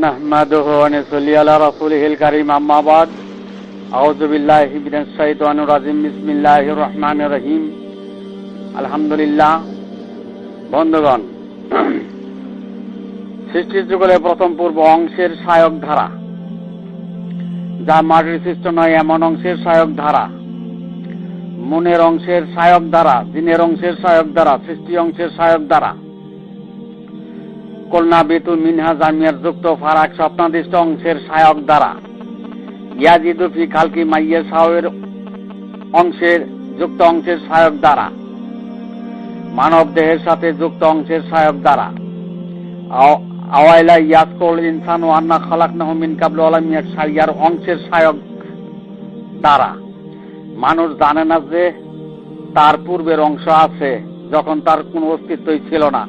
نحمده ونصلي على رسوله الكريم أما بعد أعوذ بالله من الشيطان الرجيم بسم الله الرحمن الرحيم الحمد لله বন্ধুগণ সৃষ্টির যুগলের প্রথম পূর্ব অংশের সায়ক ধারা যা মাটির সৃষ্ট নয় এমন অংশের সায়ক ধারা মনের অংশের সায়ক দ্বারা দিনের অংশের সায়ক দ্বারা সৃষ্টি অংশের সায়ক দ্বারা কন্যা বেতু মিনহা জামিয়ার যুক্ত ফারাক স্বপ্নাদিষ্ট অংশের সায়ক দ্বারা। ইয়াজিদুফি খালকি মাইয়া সাহের অংশের যুক্ত অংশের সায়ক দ্বারা। মানব দেহের সাথে যুক্ত অংশের সায়ক দ্বারা। আওয়াইলা ইয়াসকল ইনসান ও আন্না খালাক নহমিন কাবল আলমিয়া সারিয়ার অংশের সায়ক দ্বারা। মানুষ জানে না যে তার পূর্বের অংশ আছে, যখন তার কোনো অস্তিত্বই ছিল না।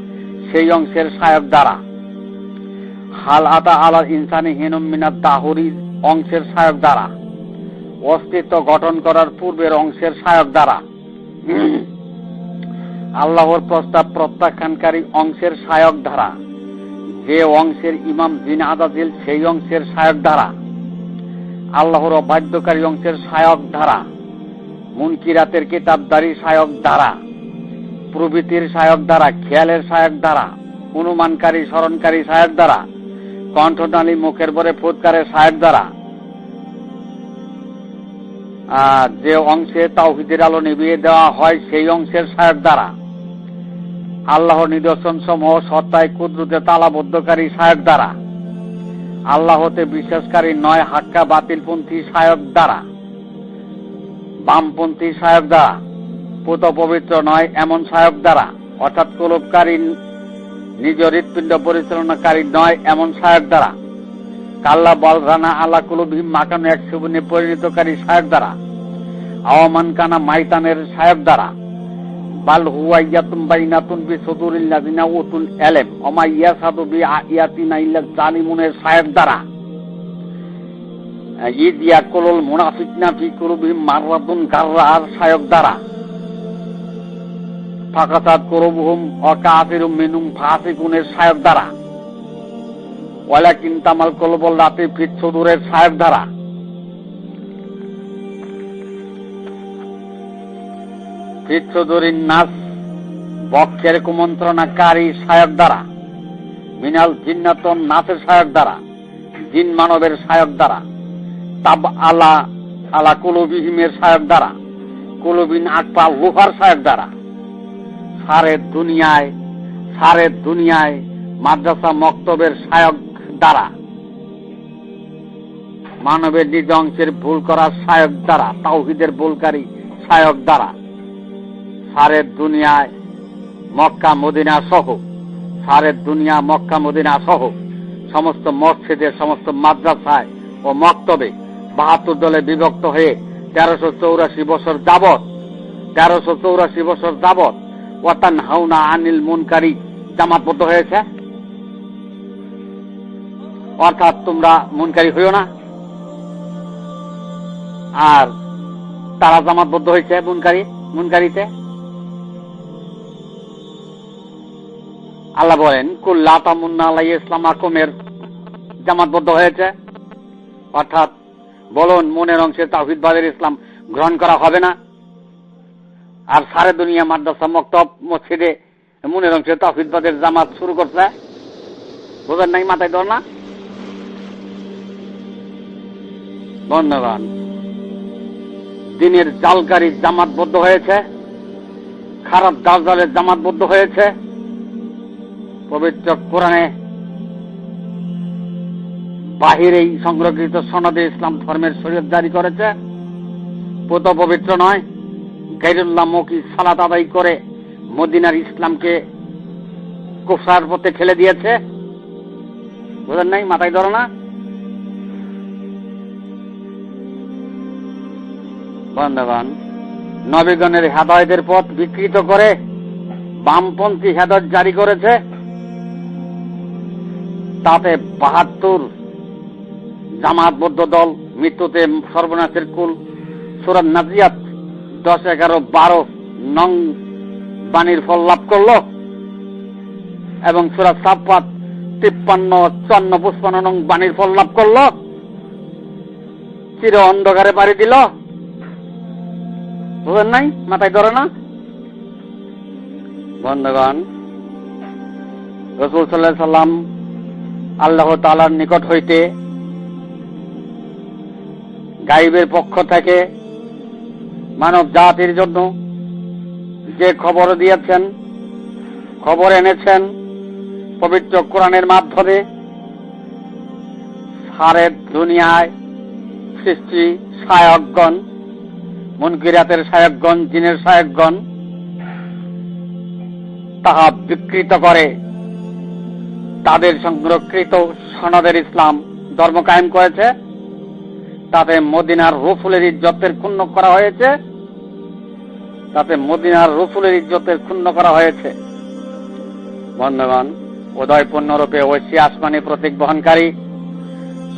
সেই অংশের সায়ক দ্বারা। হাল আতা আলা ইনসানি হিনুম মিনাত দাহরি অংশের সায়ক দ্বারা। অস্তিত্ব গঠন করার পূর্বের অংশের সায়ক দ্বারা। আল্লাহর প্রস্তাব প্রত্যাখ্যানকারী অংশের সায়ক ধারা যে অংশের ইমাম জিন আদাদিল সেই অংশের সায়ক ধারা আল্লাহর অবাধ্যকারী অংশের সায়ক ধারা মুনকিরাতের কিতাবদারি সায়ক দ্বারা। প্রভৃতির সায়ক দ্বারা, খেয়ালের সায়ক দ্বারা, অনুমানকারী, স্মরণকারী সায়ক দ্বারা কণ্ঠদানি মুখের পরে ফুৎকারের সায়ক দ্বারা। যে অংশে তাওহিদের আলো নিভিয়ে দেওয়া হয়, সেই অংশের সায়ক দ্বারা। আল্লাহর নিদর্শন সমূহ সত্তায় কুদ্রুতে তালাবদ্ধকারী সায়ক দ্বারা। আল্লাহতে বিশ্বাসকারী নয় হাক্কা বাতিলপন্থী সায়ক দ্বারা। বামপন্থী সায়ক দ্বারা। পুত পবিত্র নয়, এমন সায়ক দ্বারা। অর্থাৎ কলবকারী নিজ হৃৎপিণ্ড পরিচালনাকারী নয়, এমন সায়ক দ্বারা। কাল্লা বলরানা আল্লাহ কুলুভীম মাকানো এক সুবনে পরিণতকারী সায়ক দ্বারা। আওয়ামান কানা মাইতানের সায়ক দ্বারা। বাল হুয়া ইয়াতুন বাইনাতুন বি সদুরিল্লাযিনা উতুল এলেম। ওমা ইয়াসাদু বি আয়াতিনা ইল্লা জালিমুনের সায়ক দ্বারা। ঈদ ইয়াকুলুল মুনাফিকনা ফি কুলুবিহিম মাররাতুন গাররার সায়ক দ্বারা। কাফিরুম মিনহুম ফাসিকুনের সায়ক দ্বারা। ওয়ালাকিন তামাল কলবল রাতে সায়ক দ্বারা। নাস, বক্ষের কুমন্ত্রণাকারী সায়ক দ্বারা। মিনাল জিন্নাতন নাচের সায়ক দ্বারা, জিন মানবের সায়ক দ্বারা। তাব আলা আলা কুলুবিহিমের সায়ক দ্বারা, কুলুবিন আকপা লোহার সায়ক দ্বারা। সারের দুনিয়ায় সারের দুনিয়ায় মাদ্রাসা মক্তবের সায়ক দ্বারা। মানবের নিজ অংশের ভুল করার সায়ক দ্বারা, তাওহিদের ভুলকারী সায়ক দ্বারা। সারের দুনিয়ায় মক্কা, মদিনা সহ সারের দুনিয়া, মক্কা, মদিনা সহ সমস্ত মসজিদের সমস্ত মাদ্রাসায় ও মক্তবে বাহাত্তর দলে বিভক্ত হয়ে তেরোশো চৌরাশি বছর যাবৎ, তেরোশো চৌরাশি বছর যাবৎ ওয়াতান হাউনা আনিল মুনকারী, জামাতবদ্ধ হয়েছে। অর্থাৎ তোমরা মুনকারী হইও না। আর তারা জামাতবদ্ধ হয়েছে মুনকারী, মুনকারীতে। আল্লাহ বলেন কুল্লা তামুন্না আল্লাহ ইসলাম আকমের জামাতবদ্ধ হয়েছে। অর্থাৎ বলুন, মনের অংশে তাহিদবাদের ইসলাম গ্রহণ করা হবে না। আর সারে দুনিয়া মাদ্রাসা মক্তব মসজিদে মনের অংশে তাহিদবাদের জামাত শুরু করছে। বোঝেন নাই মাথায় ধর না? বন্ধুগণ, দিনের জালকারী জামাতবদ্ধ হয়েছে, খারাপ দালজালের জামাতবদ্ধ হয়েছে। পবিত্র কোরআনে বাহিরেই সংরক্ষিত সনদে ইসলাম ধর্মের শরীয়ত জারি করেছে। পোত পবিত্র নয় গাইরুল্লাহ মকি সালাত আদায় করে মদিনার ইসলামকে কুফরার পথে ঠেলে দিয়েছে? বোঝেন নাই? মাথায় ধরো না। বন্ধবান নবীগণের হেদায়তের পথ বিকৃত করে বামপন্থী হেদায়ত জারি করেছে। তাতে বাহাত্তর জামাতবদ্ধ দল, মৃত্যুতে সর্বনাশের কুল, সুরাত নাজিয়াত দশ এগারো বারো নং বাণীর ফল লাভ করল এবং সুরাত সাফাত তিপ্পান্ন চন্ন পুষ্পান্ন নং বাণীর ফল লাভ করল। চির অন্ধকারে পাড়ি দিল। বুঝেন নাই? মাথায় ধরে না? বন্ধগণ, রসুল সাল্লাহ সাল্লাম আল্লাহ তালার নিকট হইতে গাইবের পক্ষ থেকে মানব জাতির জন্য যে খবর দিয়েছেন, খবর এনেছেন পবিত্র কোরআনের মাধ্যমে সারের দুনিয়ায় সৃষ্টি সায়কগণ, মনকিরাতের সায়কগণ, জিনের সায়কগণ, তাহা বিকৃত করে তাদের সংরক্ষিত সনদের ইসলাম ধর্ম কায়েম করেছে। তাতে মদিনার রসুলের ইজ্জতের ক্ষুণ্ণ করা হয়েছে। তাতে মদিনার রসুলের ইজ্জতের ক্ষুণ্ণ করা হয়েছে। বন্ধুগণ উদয় পূর্ণরূপে আসমানি প্রতীক বহনকারী,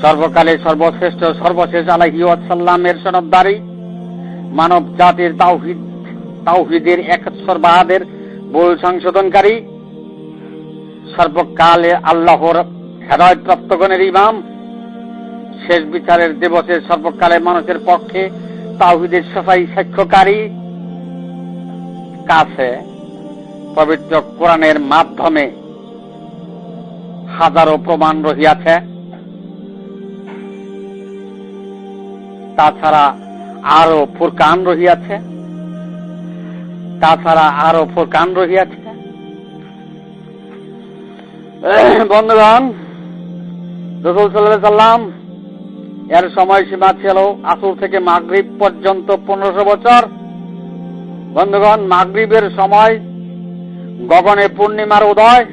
সর্বকালে সর্বশ্রেষ্ঠ, সর্বশেষ আলাহি ওয়াসাল্লামের সনদদারি মানব জাতির তাওহিদ, তাওহিদের একশ্বর বাহাদের ভুল সংশোধনকারী, সর্বকালে আল্লাহর হেদায়ত প্রাপ্তগণের ইমাম শেষ বিচারের দিবসে সর্বকালে মানুষের পক্ষে তাওহিদের সাফাই সাক্ষ্যকারী কাছে পবিত্র কোরআনের মাধ্যমে হাজারো প্রমাণ রহিয়াছে। তাছাড়া আরও ফুরকান রহিয়াছে। তাছাড়া আরও ফুরকান রহিয়াছে। বন্ধুগণ, রসুল সাল্লাম এর সময়সীমা ছিল আসুর থেকে মাগরীব পর্যন্ত পনেরোশো বছর। বন্ধুগণ, মাগরীবের সময় গগনে পূর্ণিমার উদয়।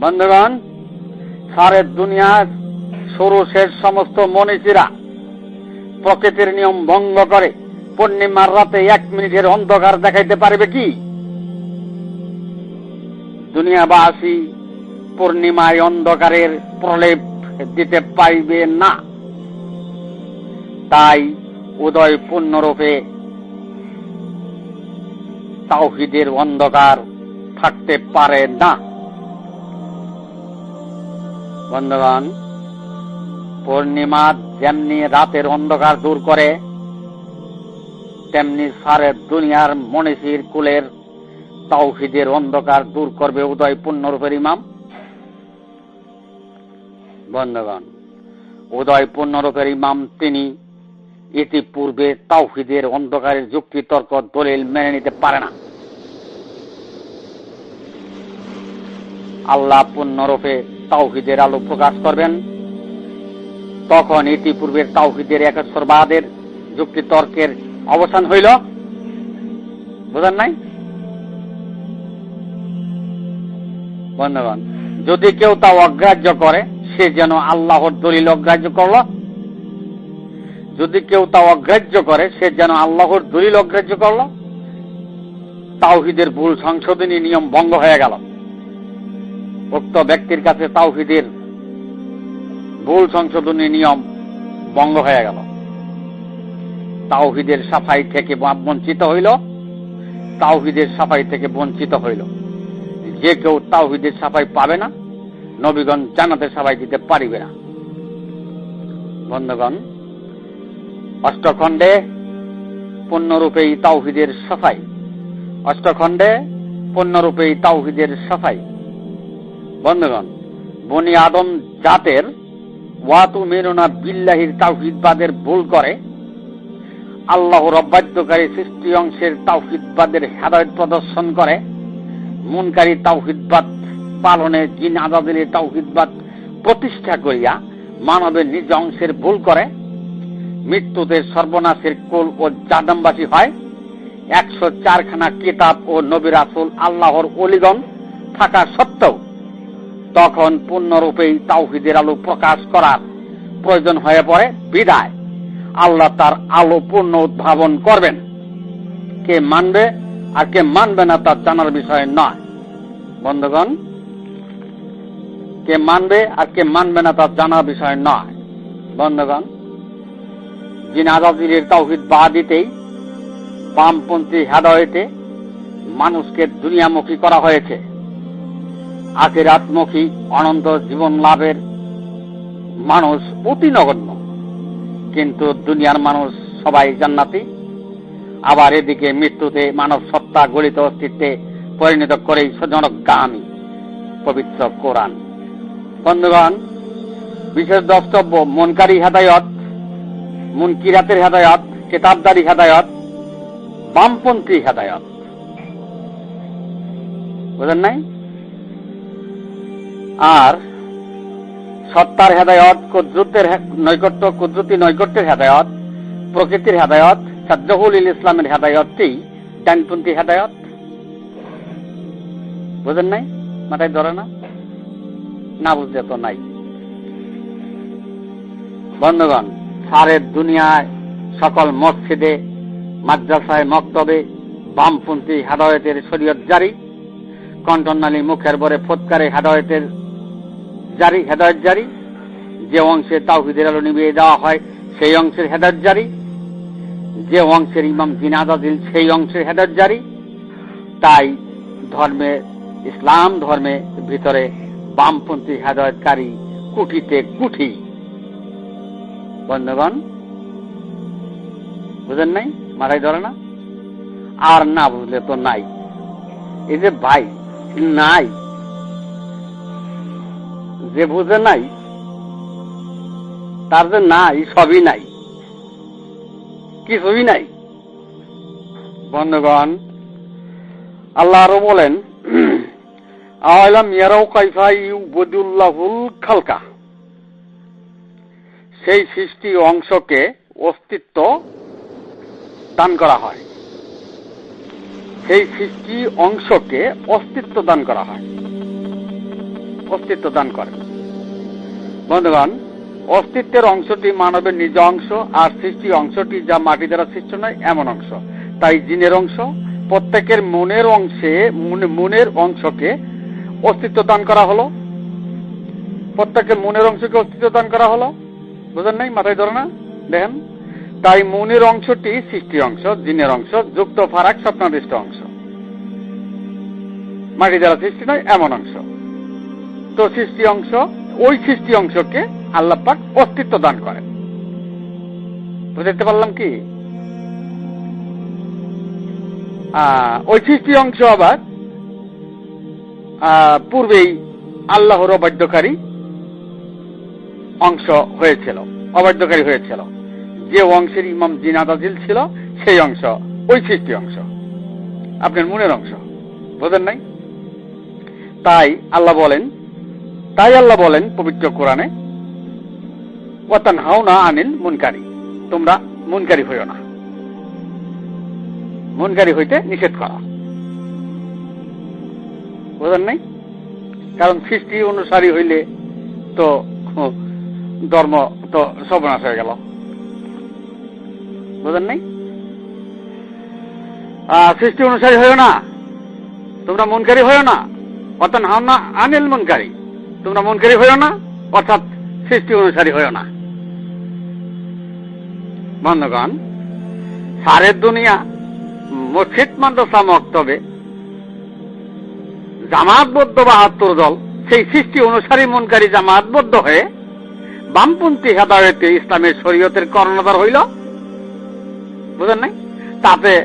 বন্ধুগণ সারের দুনিয়ার সরু শেষ সমস্ত মনীষীরা প্রকৃতির নিয়ম ভঙ্গ করে পূর্ণিমার রাতে এক মিনিটের অন্ধকার দেখাইতে পারবে কি? দুনিয়াবাসী পূর্ণিমায় অন্ধকারের প্রলেপ দিতে পাইবে না। তাই উদয় পূর্ণরূপে তাওহিদের অন্ধকার থাকতে পারে না। বন্ধুগণ, পূর্ণিমা যেমনি রাতের অন্ধকার দূর করে, তেমনি সারের দুনিয়ার মনীষীর কুলের তাওহিদের অন্ধকার দূর করবে উদয় পূর্ণরূপের ইমাম। বন্ধুগণ উদয় পূর্ণরূপের ইমাম তিনি ইতিপূর্বে তাওহিদের অন্ধকারের যুক্তি তর্ক দলিল মেনে নিতে পারে না। আল্লাহ পূর্ণরূপে তাওহিদের আলো প্রকাশ করবেন, তখন ইতিপূর্বের তাওহিদের একেশ্বরবাদের যুক্তি তর্কের অবসান হইল। বোঝেন নাই? বন্ধুগণ, যদি কেউ তা অগ্রাহ্য করে সে যেন আল্লাহর দলিল অগ্রাহ্য করল। যদি কেউ তা অগ্রাহ্য করে, সে যেন আল্লাহর দলিল অগ্রাহ্য করল। তাওহিদের ভুল সংশোধনী নিয়ম ভঙ্গ হয়ে গেল। উক্ত ব্যক্তির কাছে তাওহিদের ভুল সংশোধনী নিয়ম ভঙ্গ হয়ে গেল। তাওহিদের সাফাই থেকে বঞ্চিত হইল। তাওহিদের সাফাই থেকে বঞ্চিত হইল। যে কেউ তাওহিদের সাফাই পাবে না নবীগণ জানাতে সাফাই দিতে পারিবে না। বন্ধুগণ, অষ্টখণ্ডে পূর্ণরূপেই তাওহিদের সাফাই। অষ্টখণ্ডে পূর্ণরূপেই তাওহিদের সাফাই। বন্ধুগণ, বনি আদম জাতের ওয়াতু মেরুনা বিল্লাহির তাওহিদবাদের ভুল করে, আল্লাহ রব্বাদ্যকারী সৃষ্টি অংশের তাওহিদবাদের হেদায়ত প্রদর্শন করে, মুনকারী তাওহিদবাদ পালনে জিন আজাদের তাওহিদবাদ প্রতিষ্ঠা করিয়া মানবের নিজ অংশের ভুল করে। মৃত্যুতে সর্বনাশের কোল ও জাদামবাসী হয়। একশো চারখানা কিতাব ও নবীর আসুল আল্লাহর অলিগণ থাকা সত্ত্বেও তখন পূর্ণরূপেই তাওহিদের আলো প্রকাশ করার প্রয়োজন হয়ে পড়ে বিদায়। আল্লাহ তার আলো পূর্ণ উদ্ভাবন করবেন। কে মানবে আর কে মানবে না তার জানার বিষয় নয়। বন্ধুগণ কে মানবে আর কে মানবে না তার জানার বিষয় নয়। বন্ধুগণ, যিনি আজাদির তাওহিদ বাদিতেই বামপন্থী হেদায়তে মানুষকে দুনিয়ামুখী করা হয়েছে, আখেরাত্মুখী অনন্ত জীবন লাভের মানুষ অতি নগণ্য কিন্তু দুনিয়ার মানুষ সবাই জান্নাতি। আবার এদিকে মৃত্যুতে মানব সত্তা গলিত অস্তিত্বে পরিণত করেই সজনজ্ঞামী পবিত্র কোরআন। বন্ধুগণ, বিশেষ দ্রষ্টব্য মনকারী হেদায়ত মুনকিরাতের হেদায়ত, কেতাবদারি হেদায়ত, বামপন্থী হেদায়ত। বুঝলেন নাই? আর সত্তার হেদায়ত, কুদ্রুতের নৈকট্য, কুদ্রুতি নৈকট্যের হেদায়ত, প্রকৃতির হেদায়ত, সাজ্জহুল ইসলামের হেদায়তটি ডানপন্থী হেদায়ত। বুঝেন নাই? মাথায় ধরে না? না বুঝতে তো নাই। বন্ধুগণ, সারের দুনিয়ায় সকল মসজিদে, মাদ্রাসায় মক্তবে, বামপন্থী হেদায়তের শরীয়ত জারি, কণ্ঠনালী মুখের বরে ফৎকারে হেদায়তের জারি, হেদায়ত জারি, যে অংশে তাওহিদের আলো নিবিয়ে দেওয়া হয় সেই অংশের হেদায়ত জারি, যে অংশের ইমাম জিনাদা দিল সেই অংশের হেদায়ত জারি, তাই ধর্মে ইসলাম ধর্মে ভিতরে বামপন্থী হেদায়তকারী কুঠিতে কুঠি। বন্ধুগণ, বুঝেন নাই? মাথায় ধরে না? আর না বুঝলে তো নাই। এই যে ভাই নাই। যে বুঝে নাই, তার যে নাই, সবই নাই। কিছুই নাই। বন্ধুগণ, আল্লাহ আরও বলেন আওয়ালাম ইয়ারাও কাইফা ইউবদুল্লাহুল খালকা। সেই সৃষ্টি অংশকে অস্তিত্ব দান করা হয়। সেই সৃষ্টি অংশকে অস্তিত্ব দান করা হয়। অস্তিত্ব দান করে। বন্ধুগণ, অস্তিত্বের অংশটি মানবের নিজ অংশ, আর সৃষ্টি অংশটি যা মাটি দ্বারা সৃষ্ট নয়, এমন অংশ। তাই জিনের অংশ, প্রত্যেকের মনের অংশে মনের অংশকে অস্তিত্ব দান করা হলো। প্রত্যেকের মনের অংশকে অস্তিত্ব দান করা হলো। বুঝেন নাই মাথায় ধরে না? দেখেন, তাই মনের অংশটি সৃষ্টি অংশ, জিনের অংশ, যুক্ত, ফারাক, স্বপ্নাদিষ্ট অংশ। মাটি দ্বারা সৃষ্টি নয়, এমন অংশ। তো সৃষ্টি অংশ, ওই সৃষ্টি অংশকে আল্লাহ পাক অস্তিত্ব দান করেন। বুঝতে পারলাম কি? ওই সৃষ্টি অংশ আবার পূর্বেই আল্লাহর অবাধ্যকারী অংশ হয়েছিল, অবাধ্যকারী হয়েছিল। যে অংশের ইমাম জিনাদাজিল ছিল, সেই অংশ ওই সৃষ্টি অংশ। আপনার মনের অংশ, বোঝেন নাই? তাই আল্লাহ বলেন, তাই আল্লাহ বলেন পবিত্র কোরআনে ওয়াতান হাও না আনিল মুনকারী তোমরা মুনকারী হইও না। মুনকারী হইতে নিষেধ করা। বোঝেন নাই? কারণ সৃষ্টি অনুসারী হইলে তো, ধর্ম তো সর্বনাশ হয়ে গেল। বোঝেন নাই? সৃষ্টি অনুসারী হইও না। তোমরা মনকারী হইও না। অর্থাৎ হাও না, আনিল মনকারী। তোমরা মনকারী হইও না, অর্থাৎ সৃষ্টি অনুসারী হইও না। বন্ধগণ, সারের দুনিয়া মসজিদ মাদ্রাসা মক্তবে জামাতবদ্ধ বাহাত্তর দল, সেই সৃষ্টি অনুসারী মনকারী জামাতবদ্ধ হয়ে বামপন্থী হেদায়তে ইসলামের শরীয়তের কর্ণধার হইল। বুঝেন নাই? তাতে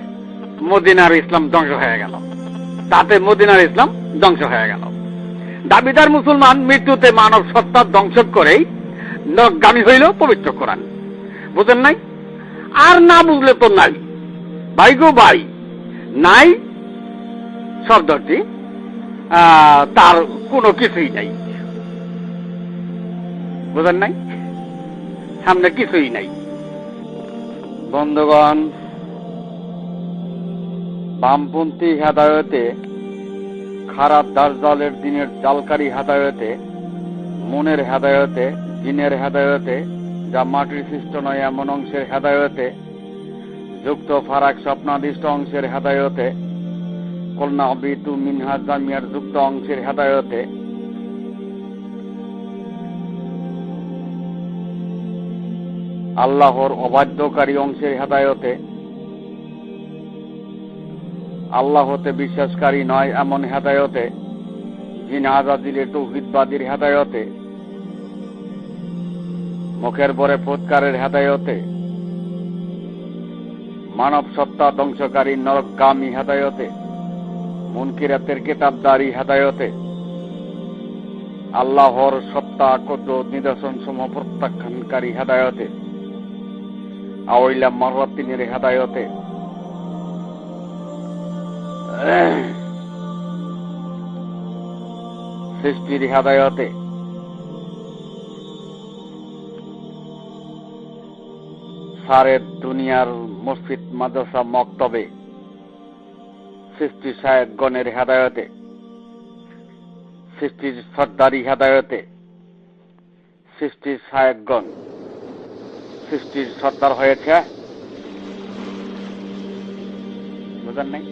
মদিনার ইসলাম ধ্বংস হয়ে গেল। তাতে মদিনার ইসলাম ধ্বংস হয়ে গেল। দাবিদার মুসলমান মৃত্যুতে মানব সত্তার ধ্বংস করেই নগামী হইল পবিত্র কোরআন। বুঝেন নাই? আর না বুঝলে তো নাই। ভাই গো ভাই, নাই শব্দটি তার কোনো কিছুই নাই। বুঝেন নাই? সামনে কিছুই নাই। বন্ধুগণ, বামপন্থী হেদায়তে, খারাপ দাসদালের দিনের জালকারি হেদায়তে, মনের হেদায়তে, দিনের হেদায়তে, যা মাটির সৃষ্ট নয়, এমন অংশের হেদায়তে, যুক্ত ফারাক স্বপ্নাদিষ্ট অংশের হেদায়তে কলনা অবিতু মিনহা জামিয়ার যুক্ত অংশের হেদায়তে। আল্লাহর অবাধ্যকারী অংশের হেদায়তে। আল্লাহ হতে বিশ্বাসকারী নয় এমন হেদায়তে জিন আজাদিলে তৌহিদবাদীর হেদায়তে। মুখের পরে ফুৎকারের হেদায়তে। মানব সত্তা ধ্বংসকারী নরকগামী হেদায়তে। মুনকিরাতের কেতাবদারি হেদায়তে আল্লাহর সত্তা, কদরত, নিদর্শন সমূহ প্রত্যাখ্যানকারী হেদায়তে আওয়াইলা মারাতিনের হেদায়তে, সৃষ্টির হেদায়তে, সারের দুনিয়ার মসজিদ, মাদ্রাসা, মক্তবে সৃষ্টি সাহেবগণের হেদায়তে সৃষ্টির সর্দারি হেদায়তে সৃষ্টির সাহেবগণ সৃষ্টির সর্দার হয়েছে। বুঝেন নাই?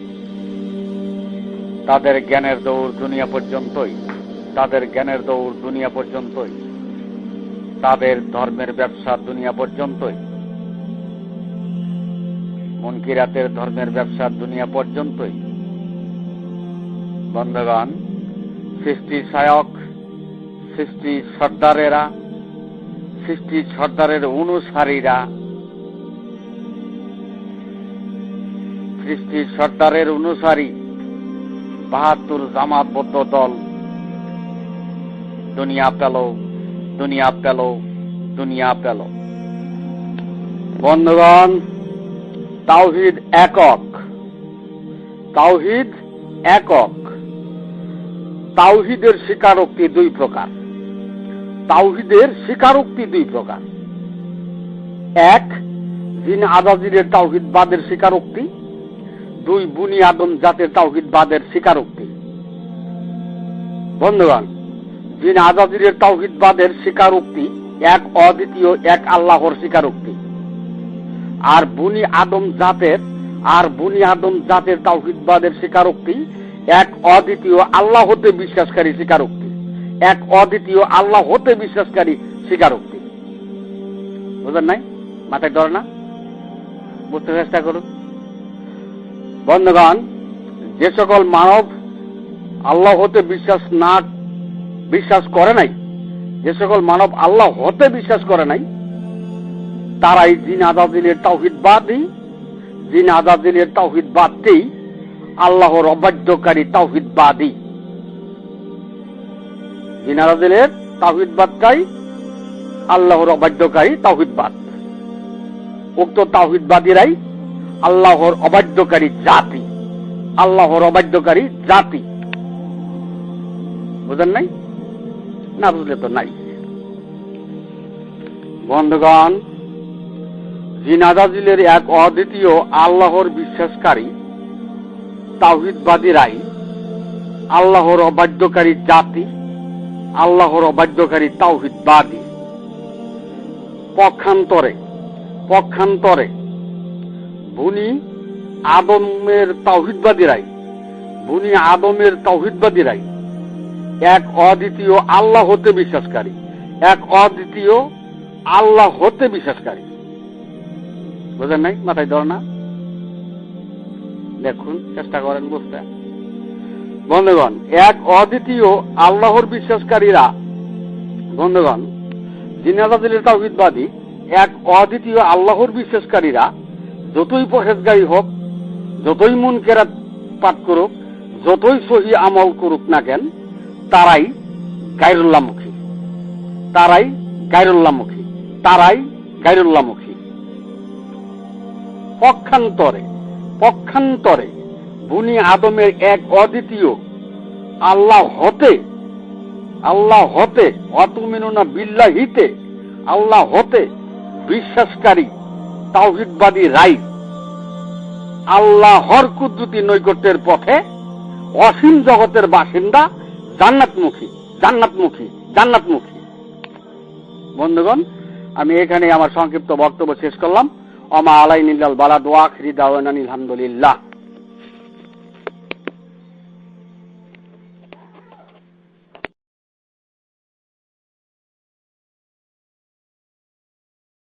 তাদের জ্ঞানের দৌড় দুনিয়া পর্যন্তই, তাদের জ্ঞানের দৌড় দুনিয়া পর্যন্তই, তাদের ধর্মের ব্যবসা দুনিয়া পর্যন্তই, মনকিরাতের ধর্মের ব্যবসা দুনিয়া পর্যন্তই বন্ধগণ, সৃষ্টি সায়ক, সৃষ্টি সর্দারেরা, সৃষ্টি সর্দারের অনুসারীরা, সৃষ্টি সর্দারের অনুসারী বাহাত্তর জামাতবদ্ধ দল। দুনিয়া পেল দুনিয়া পেল দুনিয়া পেল। বন্ধুগণ, তাওহিদ একক তাওহিদ একক। তাওহিদের স্বীকারোক্তি দুই প্রকার। তাওহিদের স্বীকারোক্তি দুই প্রকার। এক, জিন আজাজিরের তাওহিদবাদের স্বীকারোক্তি। দুই, বুনি আদম জাতের তাওহিদবাদের স্বীকারোক্তি। বন্ধুগণ, জিন আজাজিরের তাওহিদবাদের স্বীকারোক্তি এক অদ্বিতীয়, এক আল্লাহর স্বীকারোক্তি। আর বুনি আদম জাতের, আর বুনি আদম জাতের তাওহিদবাদের স্বীকারোক্তি এক অদ্বিতীয় আল্লাহ হতে বিশ্বাসকারী স্বীকারোক্তি। এক অদ্বিতীয় আল্লাহ হতে বিশ্বাসকারী স্বীকারোক্তি। বুঝলেন নাই? মাথায় ধরে না? বুঝতে চেষ্টা করুন। বন্ধুগণ, যে সকল মানব আল্লাহ হতে বিশ্বাস না, বিশ্বাস করে নাই, যে সকল মানব আল্লাহ হতে বিশ্বাস করে নাই, তারাই জিন আদাদিনের তাওহিদবাদী জিন আদাদিনের তাওহিদবাদী আল্লাহর অবাধ্যকারী তাওহিদবাদী। জিন আদাদিনের তাওহিদবাদটাই আল্লাহর অবাধ্যকারী তাওহিদবাদ। উক্ত তাওহিদবাদীরাই আল্লাহর অবাধ্যকারী জাতি। আল্লাহর অবাধ্যকারী জাতি। বুঝেন নাই? না বুঝলে তো নাই। বন্ধুগণ জিনাদাজিলের এক অদ্বিতীয় আল্লাহর বিশ্বাসকারী তাওহিদবাদীরাই আল্লাহর অবাধ্যকারী জাতি, আল্লাহর অবাধ্যকারী তাওহিদবাদী পক্ষান্তরে পক্ষান্তরে বুনি আদমের তাওহিদবাদীরাই বুনি আদমের তাওহিদবাদীরাই এক অদ্বিতীয় আল্লাহ হতে বিশ্বাসকারী, এক অদ্বিতীয় আল্লাহ হতে বিশ্বাসকারী। বুঝেন নাই? মাথায় ধর না। দেখুন, চেষ্টা করেন বুঝতে। বন্ধুগণ, এক অদ্বিতীয় আল্লাহর বিশ্বাসকারীরা, বন্ধুগণ জিনাদাদিলের তাওহিদবাদী, এক অদ্বিতীয় আল্লাহর বিশ্বাসকারীরা, যতই পহেজগারী হোক, যতই মন কেরাত পাঠ করুক, যতই সহি আমল করুক না কেন, তারাই গাইরুল্লাহমুখী তারাই গাইরুল্লাহমুখী তারাই গাইরুল্লাহমুখী পক্ষান্তরে পক্ষান্তরে বুনি আদমের এক অদ্বিতীয়, আল্লাহ হতে আল্লাহ হতে, অতুমিনুনা বিল্লাহিতে, আল্লাহ হতে বিশ্বাসকারী তাওহিদবাদী রাই। আল্লাহর কুদ্দুতি নৈকট্যের পথে, অসীম জগতের বাসিন্দা জান্নাতমুখী জান্নাতমুখী জান্নাতমুখী। বন্ধুগণ, আমি এখানে আমার সংক্ষিপ্ত বক্তব্য শেষ করলাম। অমা আলাই নিল্লাল বালা দোয়া খিরি দাওয়ানিল আলহামদুলিল্লাহ।